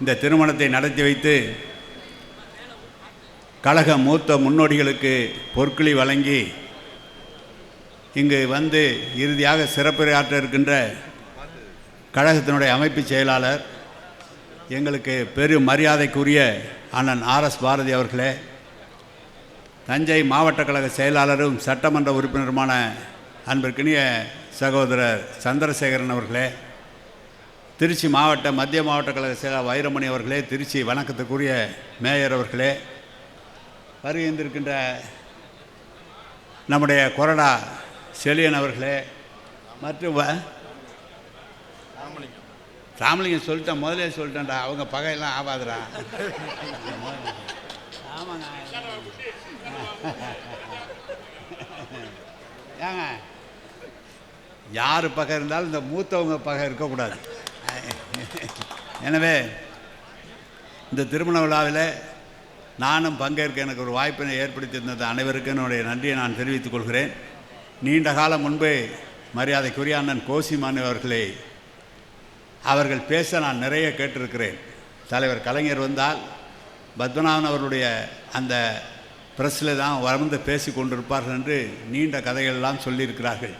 இந்த திருமணத்தை நடத்தி வைத்து கழக மூத்த முன்னோடிகளுக்கு பொற்களி வழங்கி இங்கு வந்து இறுதியாக சிறப்புரையாற்ற இருக்கின்ற கழகத்தினுடைய அமைப்பு செயலாளர் எங்களுக்கு பெரும் மரியாதைக்குரிய அண்ணன் ஆர்எஸ் பாரதி அவர்களே தஞ்சை மாவட்ட கழக செயலாளரும் சட்டமன்ற உறுப்பினருமான அன்பிற்கினிய சகோதரர் சந்திரசேகரன் அவர்களே திருச்சி மாவட்ட மத்திய மாவட்ட கழக செயலாளர் வைரமணி அவர்களே திருச்சி வணக்கத்துக்குரிய மேயர் அவர்களே வருகின்றிருக்கின்ற நம்முடைய கொரடா செழியன் அவர்களே மற்றும் ராமலிங்கம் சொல்லிட்டேன் முதலே சொல்லிட்டேன்டா அவங்க பகையெல்லாம் ஆகாதுடா ஆமாங்க. ஏங்க யார் பகை இருந்தாலும் இந்த மூத்தவங்க பகை இருக்கக்கூடாது. எனவே இந்த திருமண விழாவில் நானும் பங்கேற்க எனக்கு ஒரு வாய்ப்பினை ஏற்படுத்தியிருந்தது அனைவருக்கும் என்னுடைய நன்றியை நான் தெரிவித்துக் கொள்கிறேன். நீண்ட காலம் முன்பே மரியாதைக்குரிய அண்ணன் கோசிமான் அவர்களே அவர்கள் பேச நான் நிறைய கேட்டிருக்கிறேன். தலைவர் கலைஞர் வந்தால் பத்மநாபன் அவர்களுடைய அந்த ப்ரெஸ்ஸில் தான் வளர்ந்து பேசி கொண்டிருப்பார்கள் என்று நீண்ட கதைகள் எல்லாம் சொல்லியிருக்கிறார்கள்.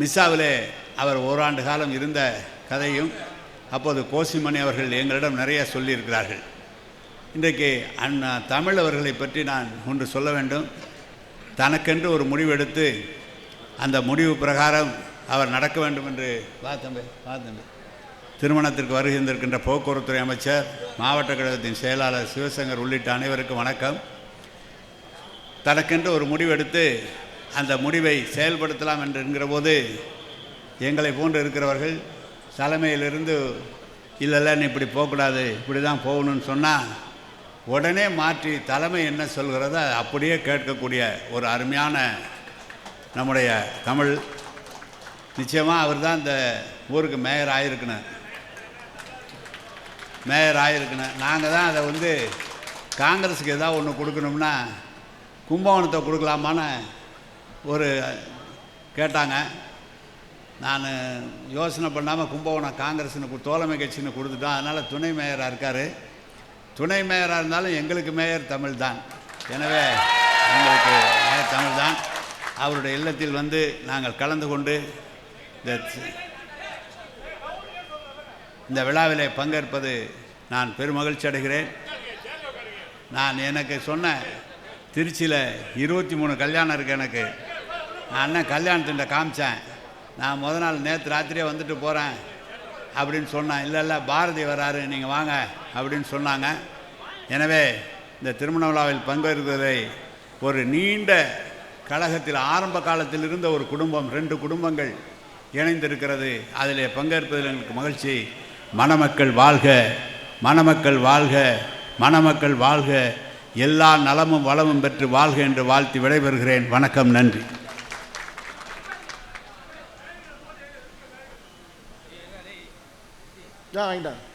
மிஸ்ஸாவிலே அவர் ஓராண்டு காலம் இருந்த கதையும் அப்போது கோசிமணி அவர்கள் எங்களிடம் நிறைய சொல்லியிருக்கிறார்கள். இன்றைக்கு அண்ணா தமிழ் அவர்களை பற்றி நான் ஒன்று சொல்ல வேண்டும். தனக்கென்று ஒரு முடிவெடுத்து அந்த முடிவு பிரகாரம் அவர் நடக்க வேண்டும் என்று பார்த்தம்பே பார்த்தம்பே திருமணத்திற்கு வருகின்றிருக்கின்ற போக்குவரத்துறை அமைச்சர் மாவட்ட கழகத்தின் செயலாளர் சிவசங்கர் உள்ளிட்ட அனைவருக்கும் வணக்கம். தனக்கென்று ஒரு முடிவெடுத்து அந்த முடிவை செயல்படுத்தலாம் என்று என்கிற போது எங்களை போன்று இருக்கிறவர்கள் தலைமையிலிருந்து இல்லைல்ல நீ இப்படி போகக்கூடாது இப்படி தான் போகணும்னு சொன்னால் உடனே மாற்றி தலைமை என்ன சொல்கிறதோ அப்படியே கேட்கக்கூடிய ஒரு அருமையான நம்முடைய தமிழ். நிச்சயமாக அவர் தான் இந்த ஊருக்கு மேயர் ஆகிருக்கணும் மேயர் ஆகிருக்கணும் நாங்கள் தான் அதை வந்து காங்கிரஸுக்கு ஏதாவது ஒன்று கொடுக்கணும்னா கும்பகோணத்தை கொடுக்கலாமான்னு ஒரு கேட்டாங்க. நான் யோசனை பண்ணாமல் கும்பகோணம் காங்கிரஸ்னு தோழமை கட்சின்னு கொடுத்துட்டோம் அதனால் துணை மேயராக இருக்கார். துணை மேயராக இருந்தாலும் எங்களுக்கு மேயர் தமிழ் தான் எனவே எங்களுக்கு மேயர் தமிழ் தான் அவருடைய இல்லத்தில் வந்து நாங்கள் கலந்து கொண்டு இந்த இந்த விழாவிலே பங்கேற்பது நான் பெருமகிழ்ச்சி அடைகிறேன். நான் எனக்கு சொன்ன திருச்சியில் இருபத்தி மூணு கல்யாணம் இருக்குது எனக்கு. நான் அண்ணன் கல்யாணத்திட்ட காமிச்சேன். நான் முத நாள் நேற்று ராத்திரியே வந்துட்டு போகிறேன் அப்படின்னு சொன்னேன் இல்லை இல்லை பாரதி வராரு நீங்கள் வாங்க அப்படின்னு சொன்னாங்க. எனவே இந்த திருமண விழாவில் பங்கேற்கிறதை ஒரு நீண்ட கழகத்தில் ஆரம்ப காலத்தில் இருந்த ஒரு குடும்பம் ரெண்டு குடும்பங்கள் இணைந்திருக்கிறது. அதில் பங்கேற்பதில் எங்களுக்கு மகிழ்ச்சி. மணமக்கள் வாழ்க மணமக்கள் வாழ்க மணமக்கள் வாழ்க. எல்லா நலமும் வளமும் பெற்று வாழ்க என்று வாழ்த்தி விடைபெறுகிறேன். வணக்கம் நன்றி. Não, ainda.